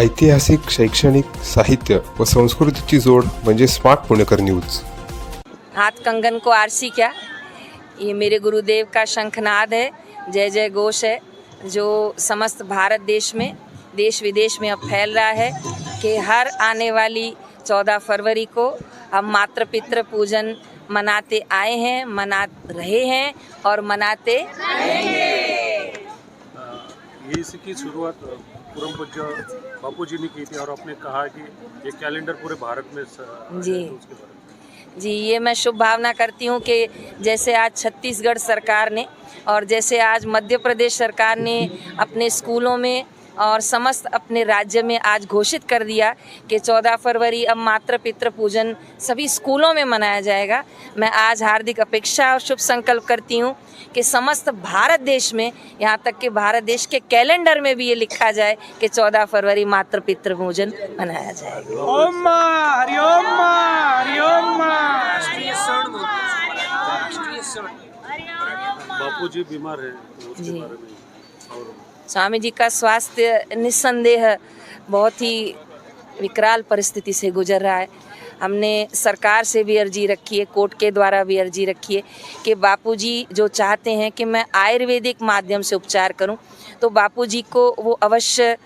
ऐतिहासिक शैक्षणिक साहित्य व संस्कृतीची जोड म्हणजे स्मार्ट पुणेकर न्यूज़ हाथ कंगन को आरसी क्या? ये मेरे गुरुदेव का शंखनाद है जय जय घोष है जो समस्त भारत देश में देश विदेश में अब फैल रहा है कि हर आने वाली चौदह फरवरी को हम मातृ पितृ पूजन मनाते आए हैं मना रहे हैं और मनाते ये इसकी शुरुआत पूरम पूज्य बापू जी ने की थी और आपने कहा कि ये कैलेंडर पूरे भारत में जी। तो जी ये मैं शुभ भावना करती हूँ कि जैसे आज छत्तीसगढ़ सरकार ने और जैसे आज मध्य प्रदेश सरकार ने अपने स्कूलों में और समस्त अपने राज्य में आज घोषित कर दिया कि 14 फरवरी अब मातृ पितृ पूजन सभी स्कूलों में मनाया जाएगा। मैं आज हार्दिक अपेक्षा और शुभ संकल्प करती हूँ कि समस्त भारत देश में यहाँ तक कि भारत देश के कैलेंडर में भी ये लिखा जाए कि 14 फरवरी मातृ पितृ पूजन मनाया जाएगा। ओम मा हरि ओम मा हरि ओम मा। बापू जी बीमार हैं जी। और स्वामी जी का स्वास्थ्य निस्संदेह बहुत ही विकराल परिस्थिति से गुजर रहा है। हमने सरकार से भी अर्जी रखी है, कोर्ट के द्वारा भी अर्जी रखी है कि बापूजी जो चाहते हैं कि मैं आयुर्वेदिक माध्यम से उपचार करूँ तो बापूजी को वो अवश्य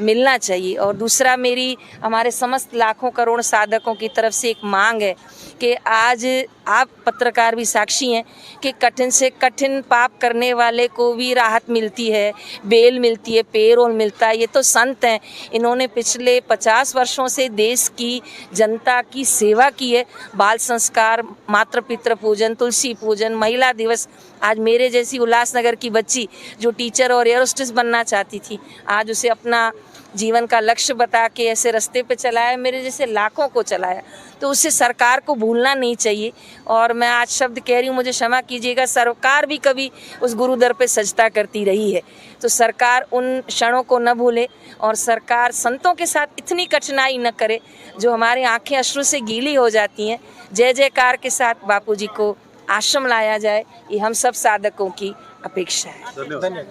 मिलना चाहिए। और दूसरा, मेरी, हमारे समस्त लाखों करोड़ साधकों की तरफ़ से एक मांग है कि आज आप पत्रकार भी साक्षी हैं कि कठिन से कठिन पाप करने वाले को भी राहत मिलती है, बेल मिलती है, पेरोल मिलता है। ये तो संत हैं। इन्होंने पिछले पचास वर्षों से देश की, जनता की सेवा की है। बाल संस्कार मातृ पितृ पूजन, तुलसी पूजन, महिला दिवस। आज मेरे जैसी उल्लासनगर की बच्ची जो टीचर और एयरोस्टेस बनना चाहती थी, आज उसे अपना जीवन का लक्ष्य बता के ऐसे रास्ते पे चलाया, मेरे जैसे लाखों को चलाया। तो उसे सरकार को भूलना नहीं चाहिए। और मैं आज शब्द कह रही हूँ, मुझे क्षमा कीजिएगा, सरकार भी कभी उस गुरुदर पे सजता करती रही है। तो सरकार उन क्षणों को न भूले और सरकार संतों के साथ इतनी कठिनाई न करे जो हमारी आँखें अश्रु से गीली हो जाती हैं। जय जयकार के साथ बापू जी को आश्रम लाया जाए, ये हम सब साधकों की अपेक्षा है।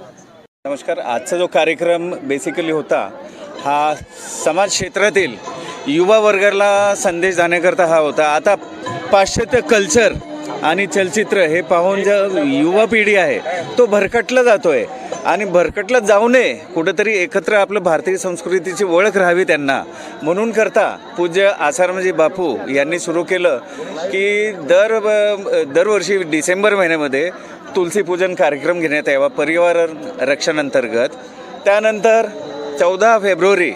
नमस्कार, आजचा जो कार्यक्रम बेसिकली होता, हा समाज क्षेत्रातील युवा वर्गाला संदेश जाण्याकरता हा होता. आता पाश्चात्य कल्चर आणि चलचित्र हे पाहून ज्या युवा पिढी आहे तो भरकटला जातोय. आणि भरकटला जाऊ नये कुठंतरी एकत्र आपलं भारतीय संस्कृतीची ओळख राहावी त्यांना. म्हणून करता पूज्य आसारामजी बापू यांनी सुरू केलं की दर दरवर्षी डिसेंबर महिन्यामध्ये तुलसी पूजन कार्यक्रम घेण्यात यावा परिवार रक्षणांतर्गत त्यानंतर चौदा फेब्रुवारी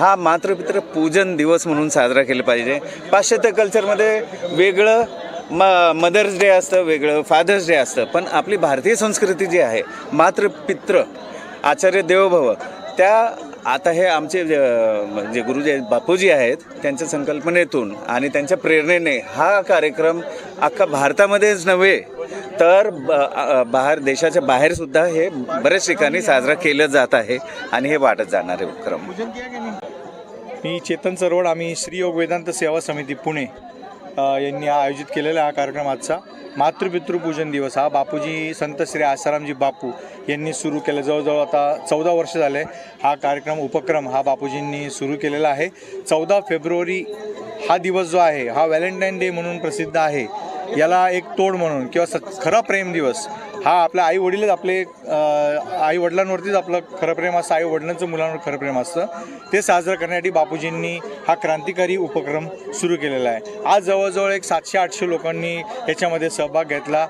हा मातृपित्र पूजन दिवस म्हणून साजरा केला पाहिजे. पाश्चात्य कल्चरमध्ये वेगळं म मदर्स डे असतं वेगळं फादर्स डे असतं. पण आपली भारतीय संस्कृती जी आहे मातृपित्र आचार्य देवभव त्या आता हे आमचे जे गुरुजी बापूजी आहेत त्यांच्या संकल्पनेतून आणि त्यांच्या प्रेरणेने हा कार्यक्रम अख्खा भारतामध्येच नव्हे तर ब- बाहेर देशाच्या बाहेरसुद्धा हे बऱ्याच ठिकाणी साजरा केलं जात आहे आणि हे वाढत जाणार आहे उपक्रम. मी चेतन चरवड आम्ही श्री योग वेदांत सेवा समिती पुणे यांनी आयोजित केलेला हा कार्यक्रम आजचा. मातृपितृपूजन दिवस. हा बापूजी संत श्री आसारामजी बापू यांनी सुरू केला. जवळजवळ आता चौदा वर्ष झाले हा कार्यक्रम उपक्रम हा बापूजींनी सुरू केलेला आहे. चौदा फेब्रुवारी हा दिवस जो आहे हा व्हॅलेंटाईन डे म्हणून प्रसिद्ध आहे. याला एक तोड म्हणून किंवा स खरा प्रेम दिवस हा आपल्या आई वडीलच आपले आई वडिलांवरतीच आपलं खरं प्रेम असतं आई वडिलांचं मुलांवर खरं प्रेम असतं. ते साजरं करण्यासाठी बापूजींनी हा क्रांतिकारी उपक्रम सुरू केलेला आहे. आज जवळजवळ एक सातशे आठशे लोकांनी याच्यामध्ये सहभाग घेतला.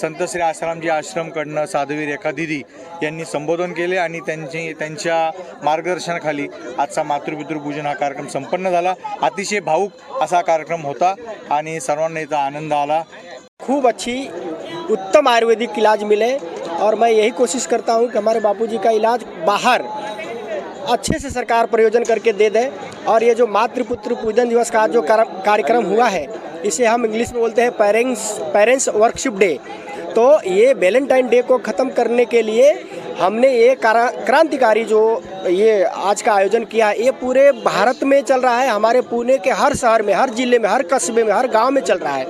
संत श्री आसारामजी आश्रमकडनं साधवी रेखा दिदी यांनी संबोधन केले आणि त्यांची त्यांच्या मार्गदर्शनाखाली आजचा मातृपितृ पूजन हा कार्यक्रम संपन्न झाला. अतिशय भाऊक असा कार्यक्रम होता आणि सर्वांना याचा आनंद आला. खूप अच्छी उत्तम आयुर्वेदिक इलाज मिले और मैं यही कोशिश करता हूँ कि हमारे बापूजी का इलाज बाहर अच्छे से सरकार प्रयोजन करके दे दे और ये जो मातृपुत्र पूजन दिवस का जो कार्यक्रम हुआ है, इसे हम इंग्लिश में बोलते हैं पेरेंट्स पेरेंट्स वर्कशिप डे तो ये वैलेंटाइन डे को ख़त्म करने के लिए हमने ये क्रांतिकारी जो ये आज का आयोजन किया है, ये पूरे भारत में चल रहा है, हमारे पुणे के हर शहर में, हर ज़िले में, हर कस्बे में, हर गाँव में चल रहा है।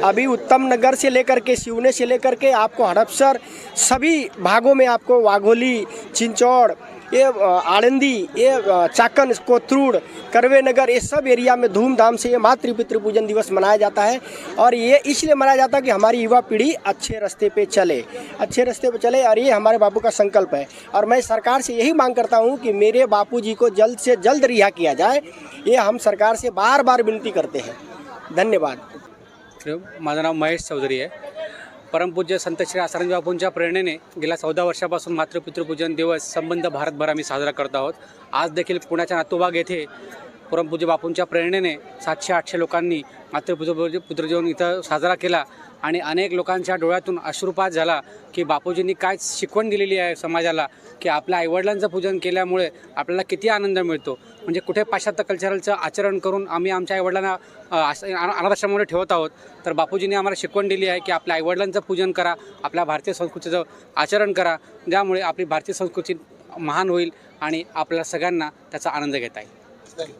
अभी उत्तम नगर से लेकर के सिवने से लेकर के आपको हड़पसर, सभी भागों में आपको वाघोली, चिंचौड़, ये आनंदी ये चाकन, कोथरूड, करवे नगर, ये सब एरिया में धूमधाम से ये मातृ पितृ पूजन दिवस मनाया जाता है। और ये इसलिए मनाया जाता है कि हमारी युवा पीढ़ी अच्छे रास्ते पे चले, अच्छे रास्ते पे चले और ये हमारे बापू का संकल्प है। और मैं सरकार से यही मांग करता हूँ कि मेरे बापू जी को जल्द से जल्द रिहा किया जाए। ये हम सरकार से बार बार विनती करते हैं। धन्यवाद। माझं नाव महेश चौधरी आहे. परमपूज्य संत श्री आसाराम बापूंच्या प्रेरणेने गेल्या चौदा वर्षापासून मातृपितृपूजन दिवस संबंध भारतभर आम्ही साजरा करत आहोत. आज देखील पुण्याच्या नातूबाग येथे परमपूज्य बापूंच्या प्रेरणेने सातशे आठशे लोकांनी मातृपितृ पुत्रजीवन इथं साजरा केला आणि अनेक लोकांच्या डोळ्यातून अश्रुपात झाला की बापूजींनी काय शिकवण दिलेली आहे समाजाला की आपल्या आईवडिलांचं पूजन केल्यामुळे आपल्याला किती आनंद मिळतो. म्हणजे कुठे पाश्चात्य कल्चरलचं आचरण करून आम्ही आमच्या आईवडिलांना अनाथाश्रमामध्ये ठेवत आहोत तर बापूजींनी आम्हाला शिकवण दिली आहे की आपल्या आईवडिलांचं पूजन करा आपल्या भारतीय संस्कृतीचं आचरण करा ज्यामुळे आपली भारतीय संस्कृती महान होईल आणि आपल्या सगळ्यांना त्याचा आनंद घेता येईल.